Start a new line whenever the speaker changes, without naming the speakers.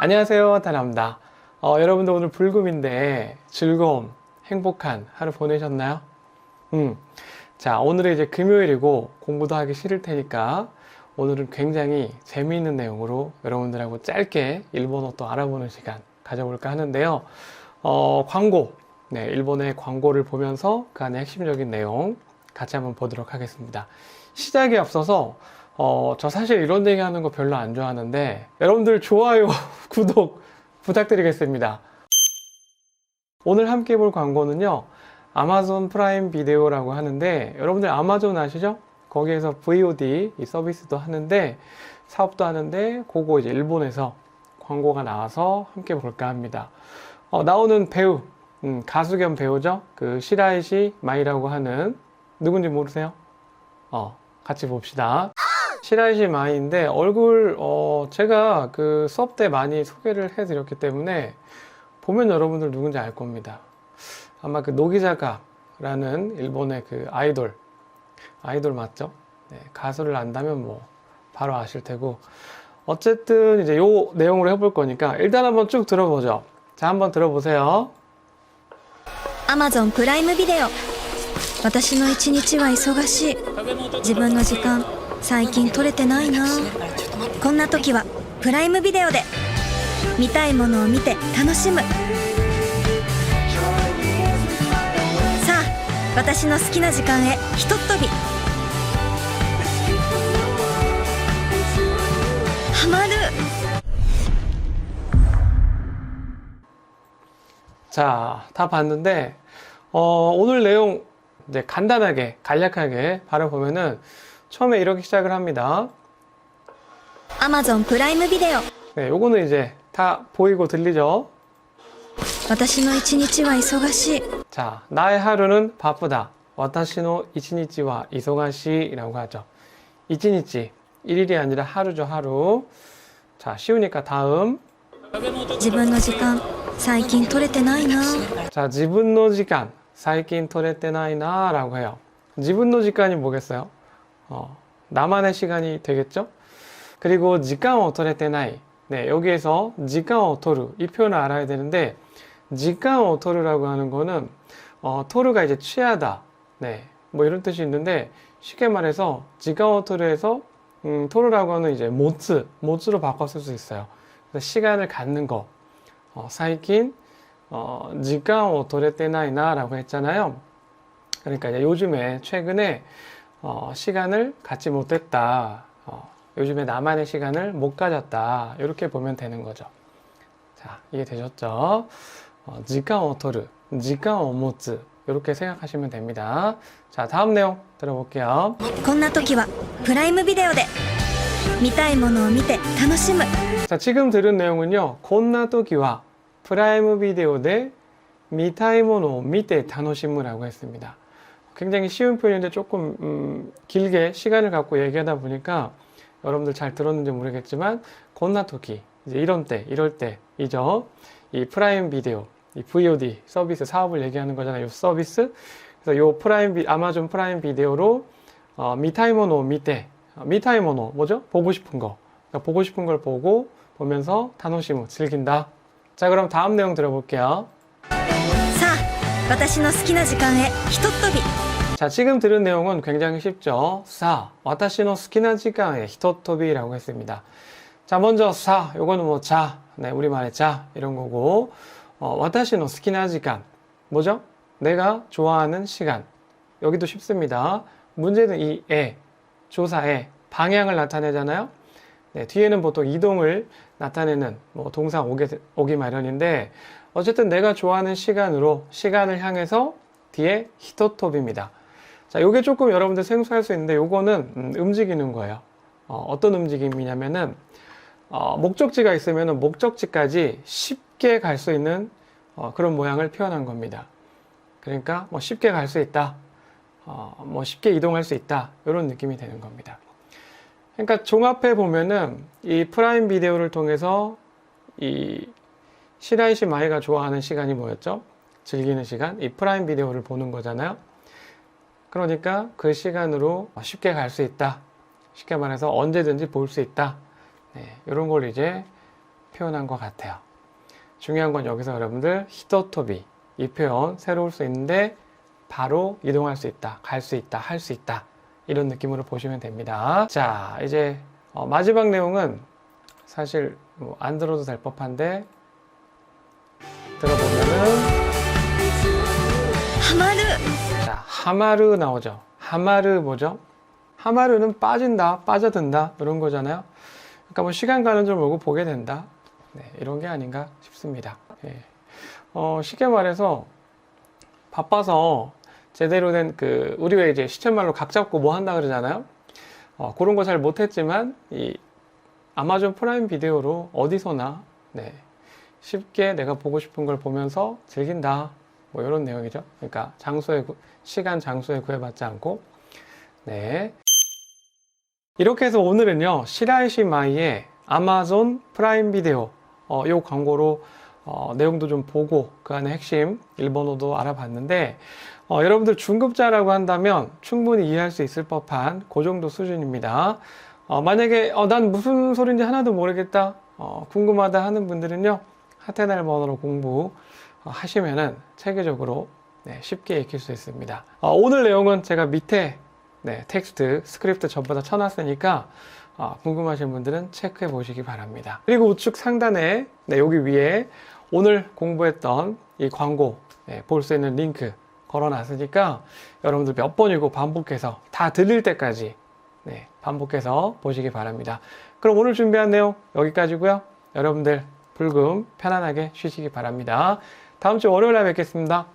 안녕하세요 다나입니다. 어, 여러분들 오늘 불금인데 즐거움 행복한 하루 보내셨나요? 음, 자 오늘은 이제 금요일이고 공부도 하기 싫을 테니까 오늘은 굉장히 재미있는 내용으로 여러분들하고 짧게 일본어 또 알아보는 시간 가져볼까 하는데요. 어, 광고. 네, 일본의 광고를 보면서 그 안에 핵심적인 내용 같이 한번 보도록 하겠습니다. 시작에 앞서서 어, 저 사실 이런 얘기 하는 거 별로 안 좋아하는데, 여러분들 좋아요, 구독 부탁드리겠습니다. 오늘 함께 볼 광고는요, 아마존 프라임 비데오라고 하는데, 여러분들 아마존 아시죠? 거기에서 VOD 이 서비스도 하는데, 사업도 하는데, 그거 이제 일본에서 광고가 나와서 함께 볼까 합니다. 어, 나오는 배우, 음, 가수 겸 배우죠? 그 시라이시 마이라고 하는, 누군지 모르세요? 어, 같이 봅시다. 시라이시 마이인데 얼굴 어 제가 그 수업 때 많이 소개를 해드렸기 때문에 보면 여러분들 누군지 알 겁니다. 아마 그 노기자가라는 일본의 그 아이돌 아이돌 맞죠? 네, 가수를 안다면 뭐 바로 아실 테고 어쨌든 이제 요 내용으로 해볼 거니까 일단 한번 쭉 들어보죠. 자 한번 들어보세요.
アマゾンプライムビデオ私の一日は忙しい自分の時間 最近取れてないなこんな時はプライムビデオで見たいものを見て楽しむさあ私の好きな時間へひとっ飛びハマる
자, 다 봤는데, 어, 오늘 내용 이제 간단하게, 간략하게 바라보면은 처음에 이렇게 시작을 합니다.
アマゾンプライムビデオ
네, 요거는 이제 다 보이고 들리죠?
私の一日は忙しい
자, 나의 하루는 바쁘다. 와타시노 이치니치와 이소가시라고 하죠. 이치니치, 일일이 아니라 하루죠, 하루. 자, 쉬우니까 다음.
自分の時間最近取れてないな
자, 지분노 시간, 사이킨 토레테나이나라고 해요. 지분노 시간이 뭐겠어요? 어, 나만의 시간이 되겠죠? 그리고 지간 오토레테나이. 네, 여기에서 지간 오토르 이 표현을 알아야 되는데 지간 오토르라고 하는 거는 어, 토르가 이제 취하다. 네, 뭐 이런 뜻이 있는데 쉽게 말해서 지간 오토르에서 음, 토르라고 하는 이제 모츠, 모츠로 쓸수 있어요. 그래서 시간을 갖는 거. 어, 사이킨 어, 지간 오토레테나이나라고 했잖아요. 그러니까 요즘에 최근에 어, 시간을 갖지 못했다. 어, 요즘에 나만의 시간을 못 가졌다. 이렇게 보면 되는 거죠. 자, 이해되셨죠? 어, 지간 오토르, 지간 오모츠 이렇게 생각하시면 됩니다. 자, 다음 내용 들어볼게요.
こんな時はプライムビデオで見たいものを見て楽しむ
자, 지금 들은 내용은요. 곤나 토기와 프라이무 비디오 대 미타이모노 미테 다노시무라고 했습니다. 굉장히 쉬운 표현인데 조금 음, 길게 시간을 갖고 얘기하다 보니까 여러분들 잘 들었는지 모르겠지만 곤나 토기 이제 이런 때 이럴 때이죠. 이 프라임 비디오 이 VOD 서비스 사업을 얘기하는 거잖아요. 이 서비스 그래서 요 프라임 비, 아마존 프라임 비디오로 어, 미타이모노 미테 어, 미타이모노 뭐죠? 보고 싶은 거 그러니까 보고 싶은 걸 보고 보면서 타노시무 즐긴다. 자 그럼 다음 내용 들어볼게요.
さあ私の好きな時間へひとっ飛び
자 지금 들은 내용은 굉장히 쉽죠. 사 와타시노 스키나 지간의 히토토비라고 했습니다. 자 먼저 사 요거는 뭐 자, 네 우리말의 자 이런 거고 어, 와타시노 스키나 지간 뭐죠? 내가 좋아하는 시간 여기도 쉽습니다. 문제는 이 에, 조사에 방향을 나타내잖아요. 네, 뒤에는 보통 이동을 나타내는 뭐 동사 오기, 오기 마련인데 어쨌든 내가 좋아하는 시간으로 시간을 향해서 뒤에 히토톱입니다. 자, 요게 조금 여러분들 생소할 수 있는데 요거는 음, 움직이는 거예요. 어, 떤 움직임이냐면은 어, 목적지가 있으면 목적지까지 쉽게 갈 수 있는 어, 그런 모양을 표현한 겁니다. 그러니까 뭐 쉽게 갈 수 있다. 어, 뭐 쉽게 이동할 수 있다. 이런 느낌이 되는 겁니다. 그러니까 종합해 보면은 이 프라임 비디오를 통해서 이 시라이 시 마이가 좋아하는 시간이 뭐였죠? 즐기는 시간, 이 프라임 비디오를 보는 거잖아요. 그러니까 그 시간으로 쉽게 갈 수 있다. 쉽게 말해서 언제든지 볼 수 있다. 네, 이런 걸 이제 표현한 것 같아요. 중요한 건 여기서 여러분들 히토토비 이 표현 새로울 수 있는데 바로 이동할 수 있다, 갈 수 있다, 할 수 있다 이런 느낌으로 보시면 됩니다. 자, 이제 어, 마지막 내용은 사실 뭐 안 들어도 될 법한데 들어보면은
하마르
자 하마르 나오죠. 하마르 뭐죠? 하마르는 빠진다, 빠져든다 이런 거잖아요. 그러니까 뭐 시간 가는 줄 모르고 보게 된다. 네, 이런 게 아닌가 싶습니다. 예. 어, 쉽게 말해서 바빠서 제대로 된 그 우리 왜 이제 시쳇말로 각 잡고 뭐 한다 그러잖아요. 어, 그런 거 잘 못했지만 이 아마존 프라임 비디오로 어디서나 네, 쉽게 내가 보고 싶은 걸 보면서 즐긴다. 뭐 이런 내용이죠. 그러니까 장소에 구- 시간 장소에 구애받지 않고 네 이렇게 해서 오늘은요 시라이시 마이의 아마존 프라임 비디오 어, 요 광고로 어, 내용도 좀 보고 그 안에 핵심 일본어도 알아봤는데 어, 여러분들 중급자라고 한다면 충분히 이해할 수 있을 법한 그 정도 수준입니다. 어, 만약에 어, 난 무슨 소리인지 하나도 모르겠다 어, 궁금하다 하는 분들은요 하테날 번호로 공부 어, 하시면은 체계적으로 네, 쉽게 익힐 수 있습니다. 어, 오늘 내용은 제가 밑에 네, 텍스트, 스크립트 전부 다 쳐놨으니까 어, 궁금하신 분들은 체크해 보시기 바랍니다. 그리고 우측 상단에 네, 여기 위에 오늘 공부했던 이 광고 네, 볼수 있는 링크 걸어놨으니까 여러분들 몇 번이고 반복해서 다 들릴 때까지 네, 반복해서 보시기 바랍니다. 그럼 오늘 준비한 내용 여기까지고요. 여러분들 불금 편안하게 쉬시기 바랍니다. 다음 주 월요일에 뵙겠습니다.